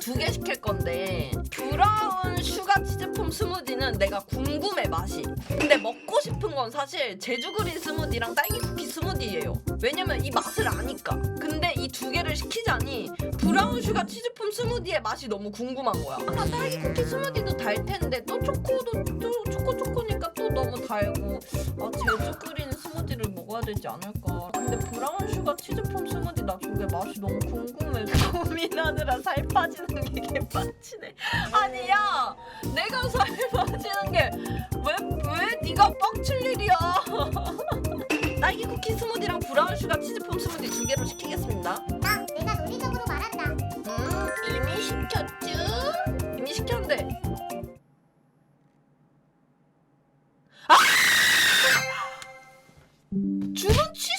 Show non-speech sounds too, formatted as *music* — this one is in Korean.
두 개 시킬 건데 브라운 슈가 치즈폼 스무디는 내가 궁금해 맛이. 근데 먹고 싶은 건 사실 제주 그린 스무디랑 딸기 쿠키 스무디예요. 왜냐면 이 맛을 아니까. 근데 이 두 개를 시키자니 브라운 슈가 치즈폼 스무디의 맛이 너무 궁금한 거야. 아 딸기 쿠키 스무디도 달 텐데 또 초코도 또 초코 초코니까 또 너무 달고 아 제주 그린 스무디를 먹어야 되지 않을까. 근데 브라운 슈가 치즈폼 스무디 나 저게 맛이 너무 궁금해. 일하느라 살 빠지는 게 개빡치네. 아니야, 내가 살 빠지는 게왜왜 네가 뻥칠 일이야? *laughs* 딸기 쿠키 스무디랑 브라운 슈가 치즈폼 스무디 두 개로 시키겠습니다. 나 내가 논리적으로 말한다. 음, 이미 시켰죠? 이미 시켰는데. 아! 주문 취.